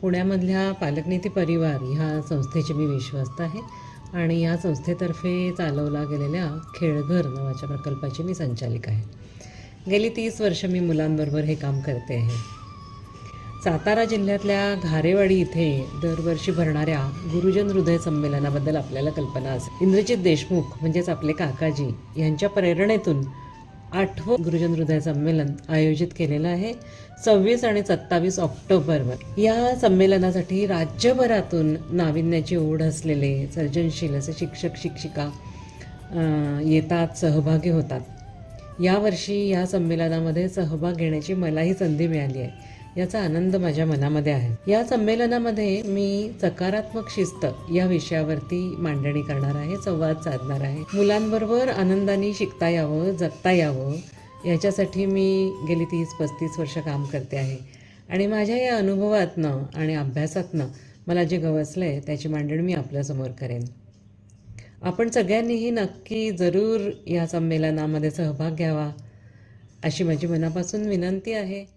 पुण्यामधल्या पालकनीती परिवार ह्या संस्थेची मी विश्वस्त आहे. आणि या संस्थेतर्फे चालवला गेलेल्या खेळघर नावाच्या प्रकल्पाची मी संचालिका आहे. गेली तीस वर्ष मी मुलांबरोबर हे काम करते आहे. सातारा जिल्ह्यातल्या घारेवाडी इथे दरवर्षी भरणाऱ्या गुरुजन हृदय संमेलनाबद्दल आपल्याला कल्पना असेल. इंद्रजित देशमुख म्हणजेच आपले काकाजी यांच्या प्रेरणेतून आठवं गुरुजन हृदय संमेलन आयोजित केलेलं आहे सव्वीस आणि सत्तावीस ऑक्टोबरवर. या संमेलनासाठी राज्यभरातून नाविन्याची ओढ असलेले सर्जनशील असे शिक्षक शिक्षिका येतात सहभागी होतात. यावर्षी या संमेलनामध्ये सहभाग घेण्याची मलाही संधी मिळाली आहे. याचा आनंद माझ्या मनामध्ये आहे. या संमेलनामध्ये मी सकारात्मक शिस्त या विषयावरती मांडणी करणार आहे संवाद साधणार आहे. मुलांबरोबर आनंदाने शिकता यावं जगता यावं याच्यासाठी मी गेली तीस पस्तीस वर्ष काम करते आहे. आणि माझ्या या अनुभवातनं आणि अभ्यासातनं मला जे गवसलं आहे त्याची मांडणी मी आपल्यासमोर करेन. आपण सगळ्यांनीही नक्की जरूर या संमेलनामध्ये सहभाग घ्यावा अशी माझी मनापासून विनंती आहे.